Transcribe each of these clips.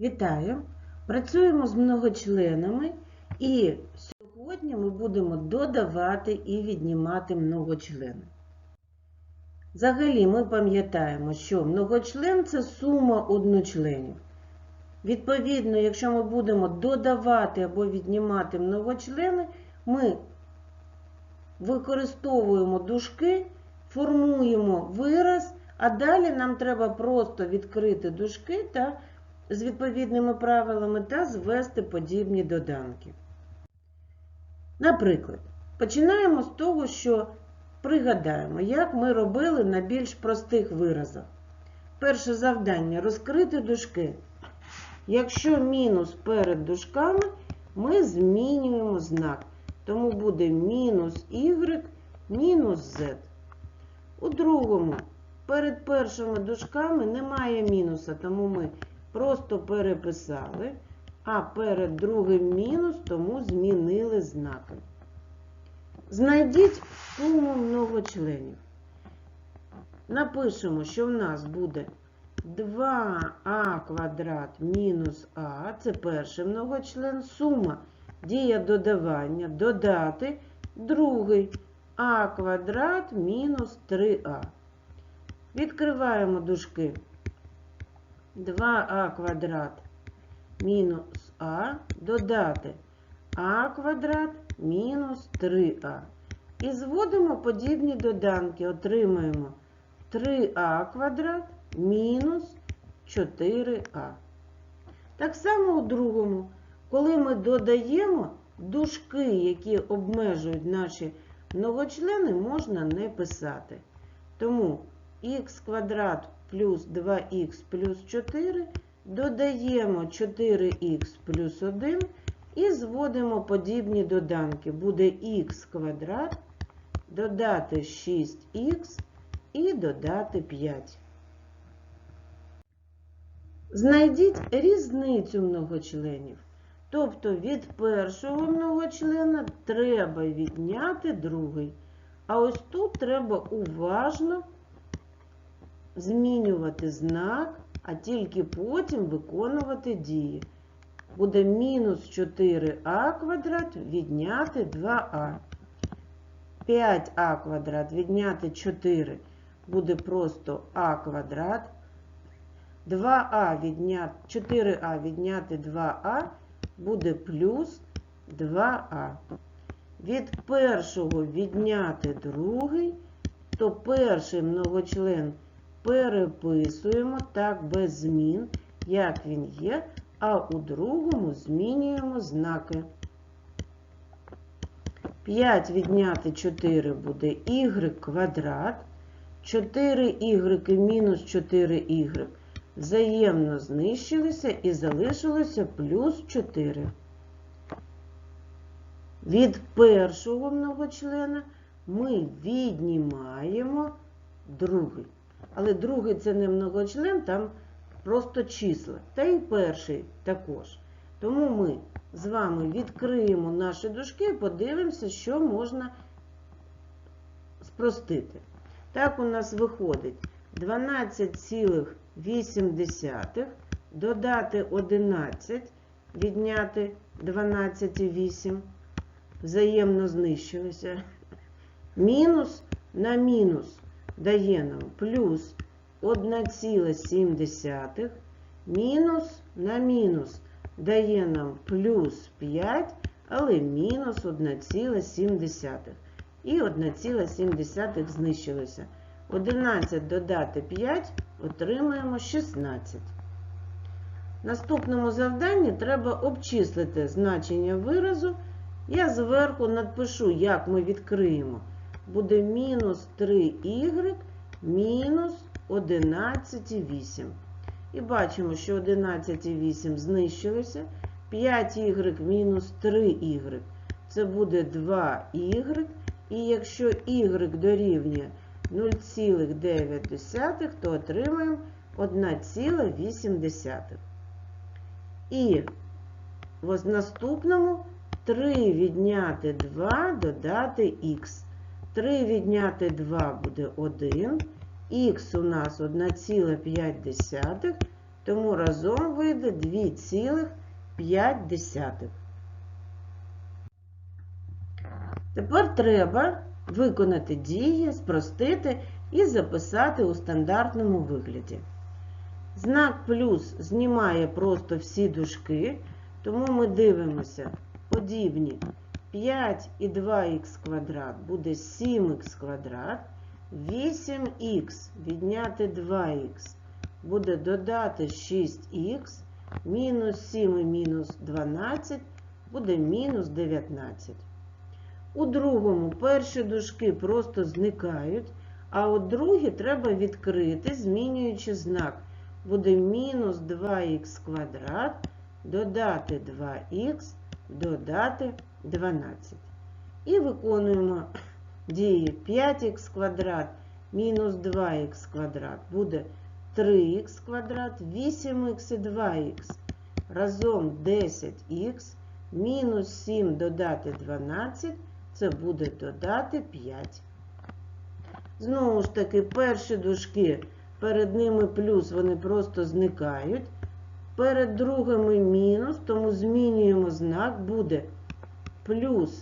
Вітаю! Працюємо з многочленами і сьогодні ми будемо додавати і віднімати многочлени. Взагалі ми пам'ятаємо, що многочлен це сума одночленів. Відповідно, якщо ми будемо додавати або віднімати многочлени, ми використовуємо дужки, формуємо вираз, а далі нам треба просто відкрити дужки та з відповідними правилами та звести подібні доданки. Наприклад, починаємо з того, що пригадаємо, як ми робили на більш простих виразах. Перше завдання розкрити дужки. Якщо мінус перед дужками, ми змінюємо знак. Тому буде мінус y, мінус z. У другому, перед першими дужками немає мінуса, тому ми просто переписали, а перед другим мінус, тому змінили знаки. Знайдіть суму многочленів. Напишемо, що в нас буде 2а квадрат мінус а, це перший многочлен, сума дія додавання, додати другий а квадрат мінус 3а. Відкриваємо дужки. 2а квадрат мінус а додати а квадрат мінус 3а. І зводимо подібні доданки. Отримаємо 3а квадрат мінус 4а. Так само у другому, коли ми додаємо дужки, які обмежують наші многочлени, можна не писати. Тому х квадрат плюс 2х плюс 4 додаємо 4х плюс 1 і зводимо подібні доданки. Буде х квадрат, додати 6х і додати 5. Знайдіть різницю многочленів. Тобто від першого многочлена треба відняти другий. А ось тут треба уважно змінювати знак, а тільки потім виконувати дії. Буде мінус 4а квадрат відняти 2а. 5а квадрат відняти 4 буде просто а квадрат. 2а відняти 4а відняти 2а буде плюс 2а. Від першого відняти другий, то перший многочлен переписуємо так без змін, як він є, а у другому змінюємо знаки. 5 відняти 4 буде y квадрат, 4y мінус 4y взаємно знищилися і залишилося плюс 4. Від першого многочлена ми віднімаємо другий. Але другий це не многочлен, там просто числа. Та й перший також. Тому ми з вами відкриємо наші дужки і подивимося, що можна спростити. Так у нас виходить 12,8 додати 11, відняти 12,8, взаємно знищилися. Мінус на мінус дає нам плюс 1,7, мінус на мінус дає нам плюс 5, але мінус 1,7. І 1,7 знищилося. 11 додати 5 отримаємо 16. В наступному завданні треба обчислити значення виразу. Я зверху надпишу, як ми відкриємо. Буде мінус 3y мінус 11,8. І бачимо, що 11,8 знищилося. 5y мінус 3y. Це буде 2y. І якщо y дорівнює 0,9, то отримаємо 1,8. І в наступному 3 відняти 2 додати х. 3 відняти 2 буде 1. Х у нас 1,5, Тому разом вийде 2,5. Тепер треба виконати дії, спростити і записати у стандартному вигляді. Знак плюс знімає просто всі дужки, тому ми дивимося подібні 5 і 2х квадрат буде 7х квадрат, 8х відняти 2х буде додати 6х, мінус 7 і мінус 12 буде мінус 19. У другому перші дужки просто зникають, а от другі треба відкрити, змінюючи знак. Буде мінус 2х квадрат, додати 2х, додати 12. І виконуємо дії 5х квадрат мінус 2х квадрат буде 3х квадрат, 8х і 2х. Разом 10х, мінус 7 додати 12, це буде додати 5. Знову ж таки, перші дужки, перед ними плюс, вони просто зникають. Перед другими мінус, тому змінюємо знак, буде плюс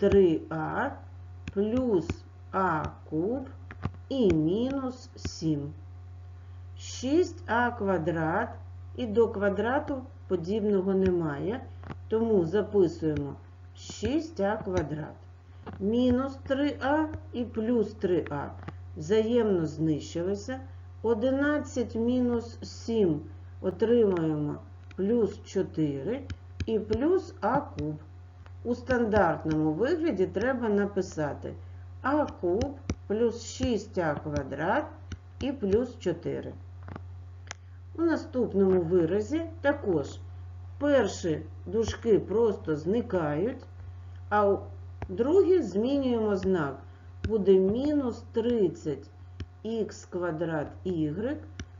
3а, плюс а куб і мінус 7. 6а квадрат і до квадрату подібного немає, тому записуємо 6а квадрат. Мінус 3а і плюс 3а взаємно знищилися. 11 мінус 7 отримаємо плюс 4 і плюс а куб. У стандартному вигляді треба написати а куб плюс 6а квадрат і плюс 4. У наступному виразі також перші дужки просто зникають, а у другі змінюємо знак. Буде мінус 30 х квадрат y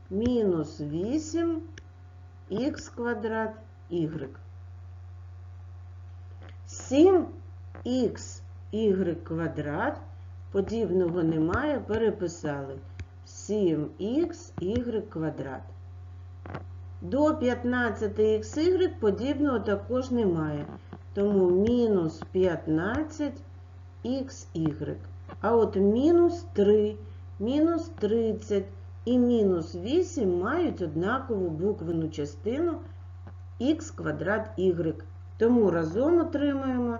мінус 8 х квадрат y. 7х y квадрат, подібного немає, переписали 7х y квадрат. До 15xy подібного також немає. Тому мінус 15xy. А от мінус 3, мінус 30 і мінус 8 мають однакову буквену частину х квадрат y. Тому разом отримаємо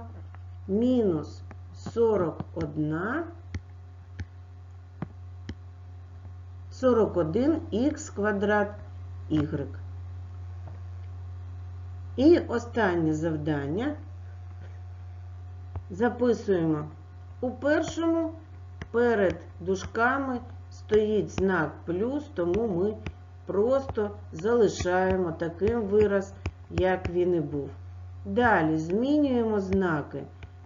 мінус 41 41х квадрат y. І останнє завдання записуємо у першому перед дужками стоїть знак плюс, тому ми просто залишаємо таким вираз, як він і був. Далі змінюємо знаки.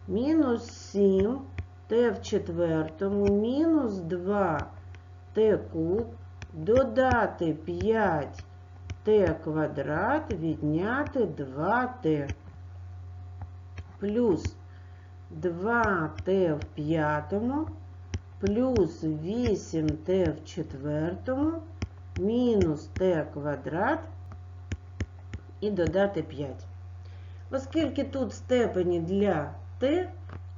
Мінус 7 t в четвертому, мінус 2 t куб, додати 5 t квадрат відняти 2t плюс 2t в п'ятому плюс 8t в четвертому мінус t квадрат і додати 5. Оскільки тут степені для t,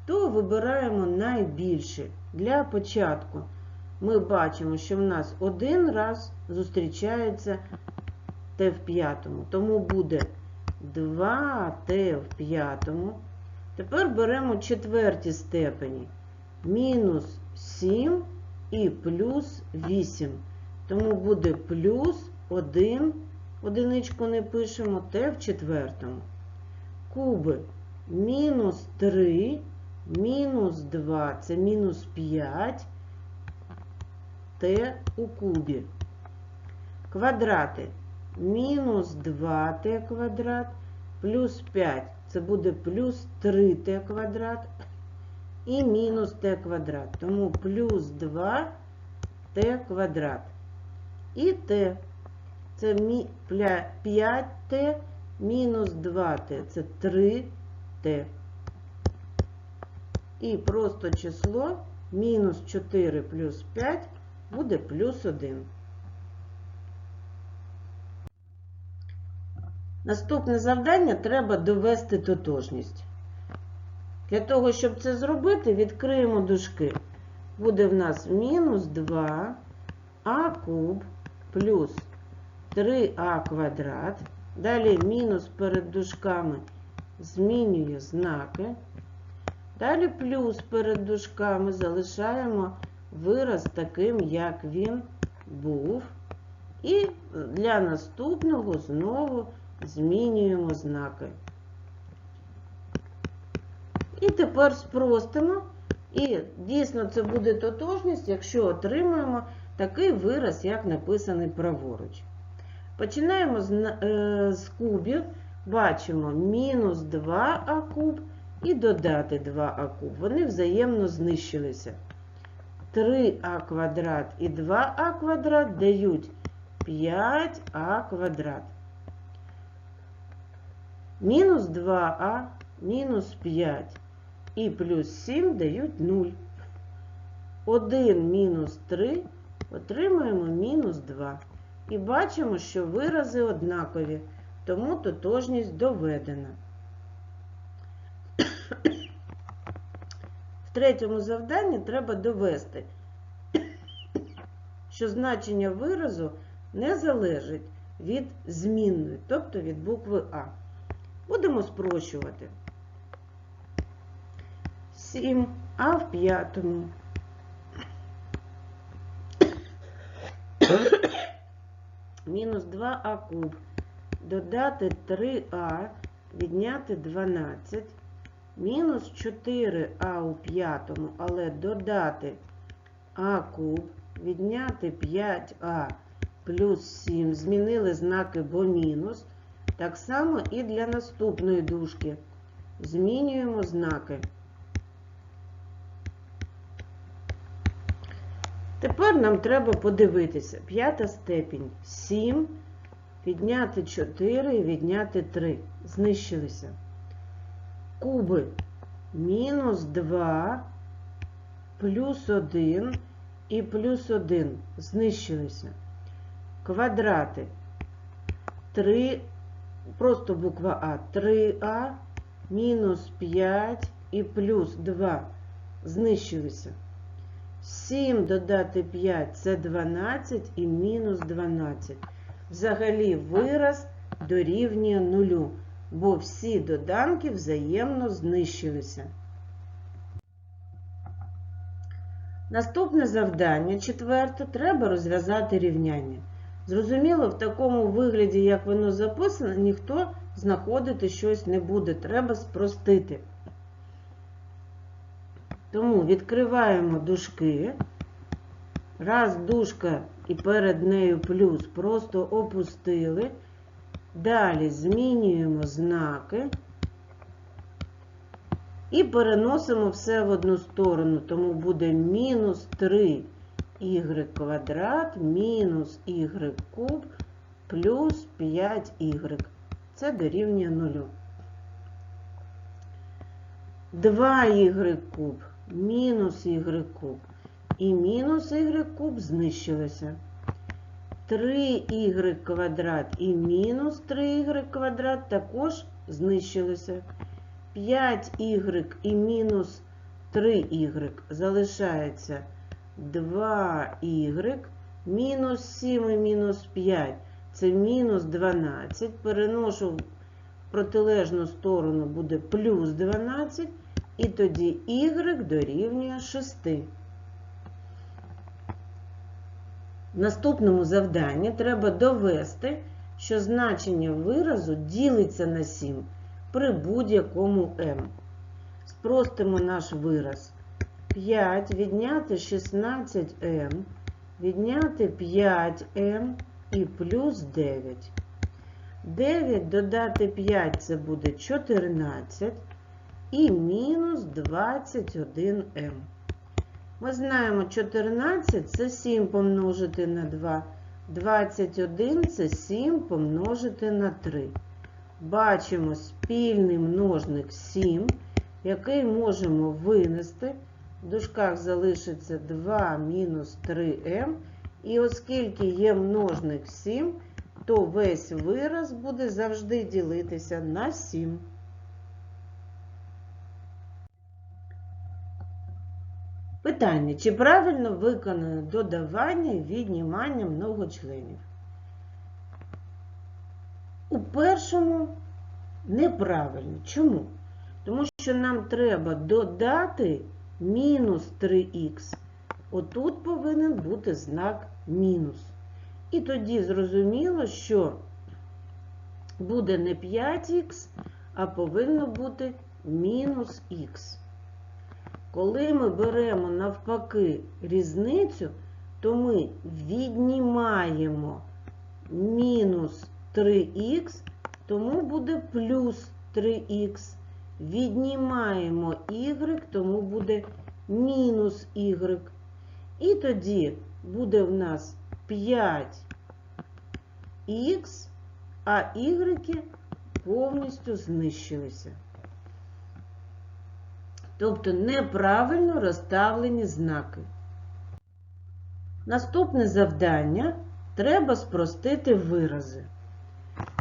то вибираємо найбільше. Для початку ми бачимо, що в нас один раз зустрічається t в п'ятому. Тому буде 2t в п'ятому. Тепер беремо четверті степені. Мінус 7 і плюс 8. Тому буде плюс 1, одиничку не пишемо, t в четвертому. Куби мінус 3, мінус 2, це мінус 5 t у кубі. Квадрати мінус 2t квадрат плюс 5. Це буде плюс 3t квадрат і мінус t квадрат. Тому плюс 2t квадрат. І t. Це 5t мінус 2t. Це 3t. І просто число мінус 4 плюс 5 буде плюс 1. Наступне завдання треба довести тотожність. Для того, щоб це зробити, відкриємо дужки. Буде в нас мінус 2 а куб плюс 3а квадрат. Далі мінус перед дужками змінює знаки. Далі плюс перед дужками залишаємо вираз таким, як він був. І для наступного знову змінюємо знаки. І тепер спростимо. І дійсно це буде тотожність, якщо отримаємо такий вираз, як написаний праворуч. Починаємо з, е, з кубів. Бачимо мінус 2а куб і додати 2а куб. Вони взаємно знищилися. 3а квадрат і 2а квадрат дають 5а квадрат. Мінус 2а, мінус 5 і плюс 7 дають 0. 1 мінус 3 отримаємо мінус 2. І бачимо, що вирази однакові, тому тотожність доведена. В третьому завданні треба довести, що значення виразу не залежить від змінної, тобто від букви А. Будемо спрощувати. 7а в п'ятому. Мінус 2а куб. Додати 3а, відняти 12. Мінус 4а у п'ятому, але додати а куб, відняти 5а плюс 7. Змінили знаки, бо мінус. Так само і для наступної дужки. Змінюємо знаки. Тепер нам треба подивитися. П'ята степінь 7, відняти 4 і відняти 3. Знищилися. Куби мінус 2, плюс 1 і плюс 1. Знищилися. Квадрати 3, просто буква А, 3А, мінус 5 і плюс 2. Знищилися. 7 додати 5 це 12 і мінус 12. Взагалі вираз дорівнює нулю, бо всі доданки взаємно знищилися. Наступне завдання, четверте, треба розв'язати рівняння. Зрозуміло, в такому вигляді, як воно записано, ніхто знаходити щось не буде. Треба спростити. Тому відкриваємо дужки. Раз дужка і перед нею плюс просто опустили. Далі змінюємо знаки і переносимо все в одну сторону. Тому буде мінус 3 y квадрат мінус y куб плюс 5y. Це дорівнює 0. 2y куб мінус y куб і мінус y куб знищилися. 3y квадрат і мінус 3y квадрат також знищилися. 5y і мінус 3y залишається 2y, мінус 7 і мінус 5 це мінус 12. Переношу в протилежну сторону буде плюс 12. І тоді y дорівнює 6. В наступному завданні треба довести, що значення виразу ділиться на 7 при будь-якому m. Спростимо наш вираз. 5 відняти 16m, відняти 5m і плюс 9. 9 додати 5 це буде 14 і мінус 21m. Ми знаємо, 14 це 7 помножити на 2. 21 це 7 помножити на 3. Бачимо спільний множник 7, який можемо винести. В дужках залишиться 2 мінус 3m. І оскільки є множник 7, то весь вираз буде завжди ділитися на 7. Питання, чи правильно виконано додавання віднімання многочленів? У першому неправильно. Чому? Тому що нам треба додати мінус 3х. Отут повинен бути знак мінус. І тоді зрозуміло, що буде не 5х, а повинно бути мінус х. Коли ми беремо навпаки різницю, то ми віднімаємо мінус 3х, тому буде плюс 3х. Віднімаємо y, тому буде мінус y. І тоді буде в нас 5х, а y повністю знищилися. Тобто неправильно розставлені знаки. Наступне завдання треба спростити вирази.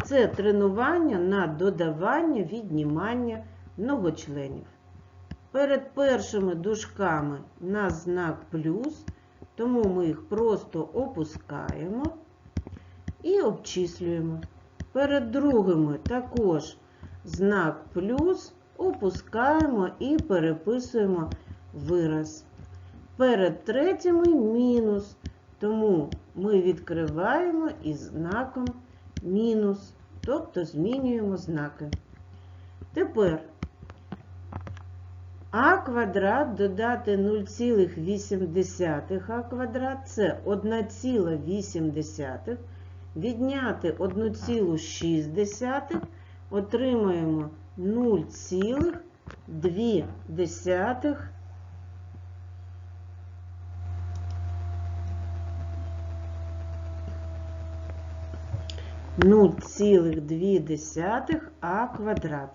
Це тренування на додавання, віднімання многочленів. Перед першими дужками у нас знак плюс, тому ми їх просто опускаємо і обчислюємо. Перед другими також знак плюс, опускаємо і переписуємо вираз. Перед третіми мінус, тому ми відкриваємо із знаком мінус, тобто змінюємо знаки. Тепер а квадрат додати 0,8 а квадрат це 1,8. Відняти 1,6 отримаємо 0,2. Нуль цілих дві десятих а квадрат.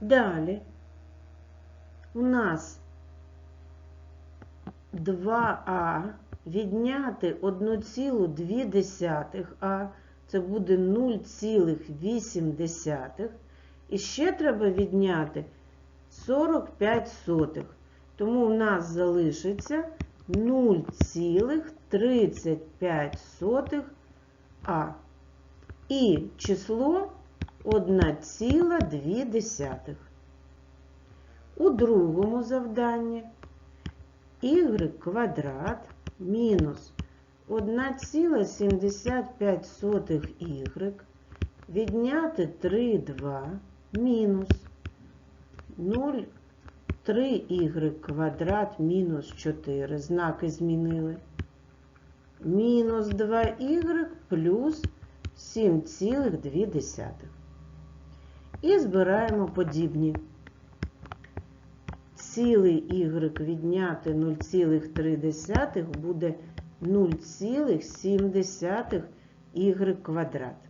Далі у нас 2а відняти 1,2а, це буде 0,8. І ще треба відняти 45 сотих. Тому у нас залишиться 0,35 а. І число 1,2. У другому завданні y квадрат мінус 1,75y відняти 3,2 мінус 0,3y квадрат мінус 4, знаки змінили, мінус 2y плюс 7,2. І збираємо подібні цілий y відняти 0,3 буде 0,7 y квадрат.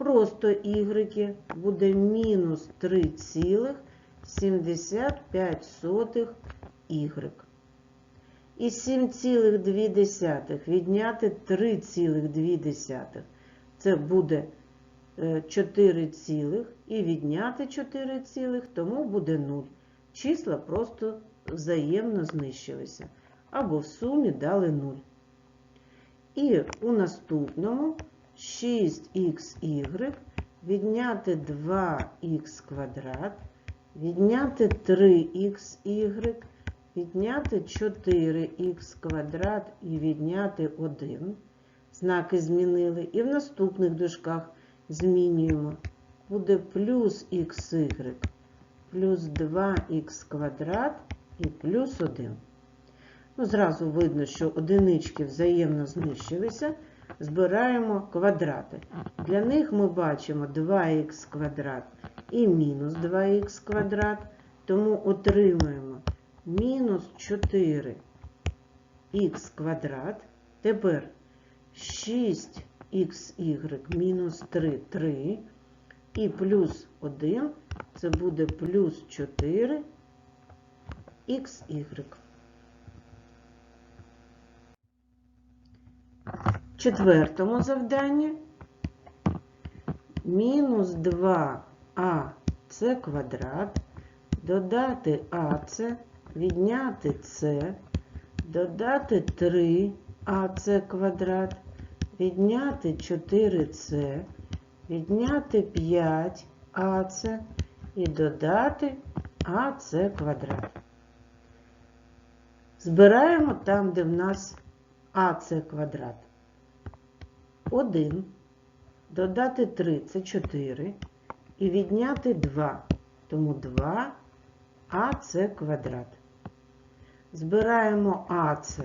Просто y буде мінус 3,75 y. І 7,2 відняти 3,2. Це буде 4 цілих і відняти 4 цілих, тому буде 0 числа просто взаємно знищилися, або в сумі дали 0. І у наступному 6х відняти 2х квадрат, відняти 3х, відняти 4х квадрат і відняти 1. Знаки змінили. І в наступних дужках змінюємо. Буде плюс xy плюс 2х квадрат і плюс 1. Ну, Зразу видно, що одинички взаємно знищилися. Збираємо квадрати. Для них ми бачимо 2х квадрат і мінус 2х квадрат, тому отримуємо мінус 4х квадрат. Тепер 6xy мінус 3 3 і плюс 1 це буде плюс 4 xy. Четвертому завданні. Мінус 2а це квадрат, додати АЦ, відняти С, додати 3АЦ квадрат, відняти 4С, відняти 5АЦ і додати АЦ квадрат. Збираємо там, де в нас АЦ квадрат. 1, додати 3 це 4. І відняти 2. Тому 2 АЦ квадрат. Збираємо АЦ.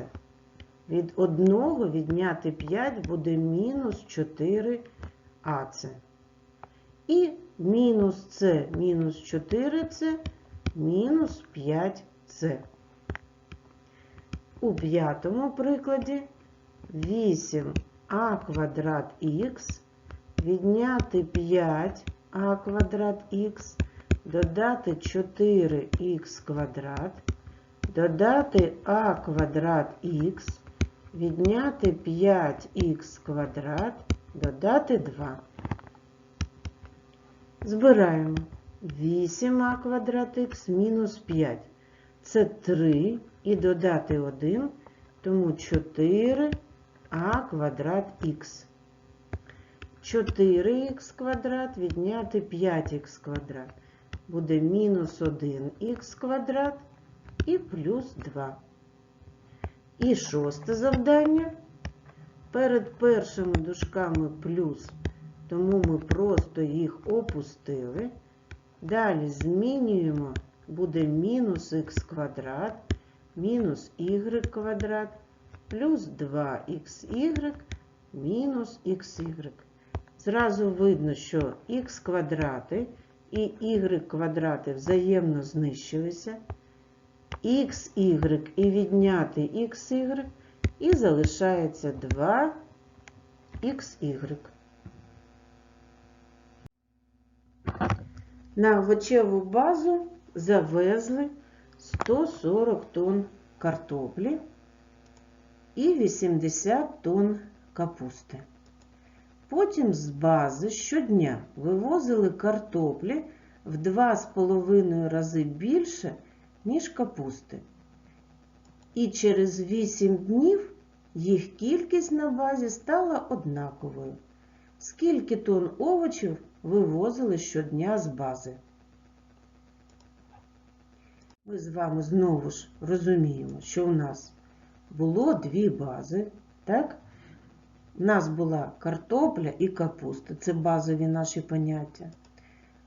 Від 1 відняти 5 буде мінус 4 АЦ. І мінус С мінус 4 С мінус 5 С. У п'ятому прикладі 8а квадрат х відняти 5а квадрат х, додати 4х квадрат, додати а квадрат х, відняти 5х квадрат, додати 2. Збираємо 8а квадрат х мінус 5. Це 3 і додати 1, тому 4а квадрат х. 4х квадрат відняти 5х квадрат. Буде мінус 1х квадрат і плюс 2. І шосте завдання. Перед першими дужками плюс, тому ми просто їх опустили. Далі змінюємо, буде мінус х квадрат, мінус y квадрат, плюс 2xy, мінус xy. Зразу видно, що х квадрати і y квадрати взаємно знищилися. xy і відняти xy, і залишається 2xy. На овочеву базу завезли 140 тонн картоплі і 80 тонн капусти. Потім з бази щодня вивозили картоплі в 2,5 рази більше, ніж капусти. І через 8 днів їх кількість на базі стала однаковою. Скільки тонн овочів вивозили щодня з бази? Ми з вами знову ж розуміємо, що у нас було дві бази, так? У нас була картопля і капуста, це базові наші поняття.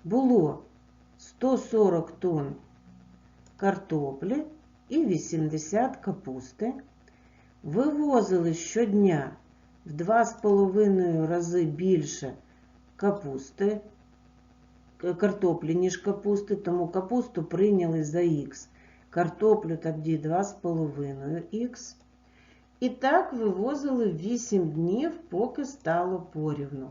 Було 140 тонн картоплі і 80 капусти. Вивозили щодня в 2,5 рази більше капусти, картоплі, ніж капусти, тому капусту прийняли за х. Картоплю тоді 2,5х. І так вивозили 8 днів, поки стало порівну.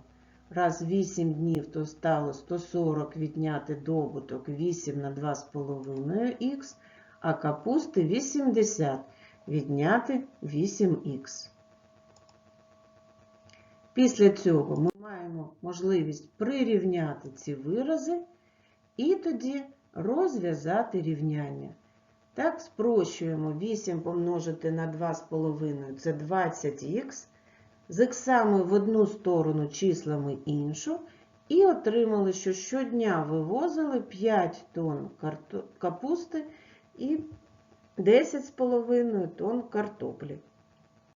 Раз 8 днів, то стало 140 відняти добуток 8 на 2,5х, а капусти 80 відняти 8х. Після цього ми маємо можливість прирівняти ці вирази і тоді розв'язати рівняння. Так, спрощуємо 8 помножити на 2,5 це 20х. З іксами в одну сторону числами іншу. І отримали, що щодня вивозили 5 тонн капусти і 10,5 тонн картоплі.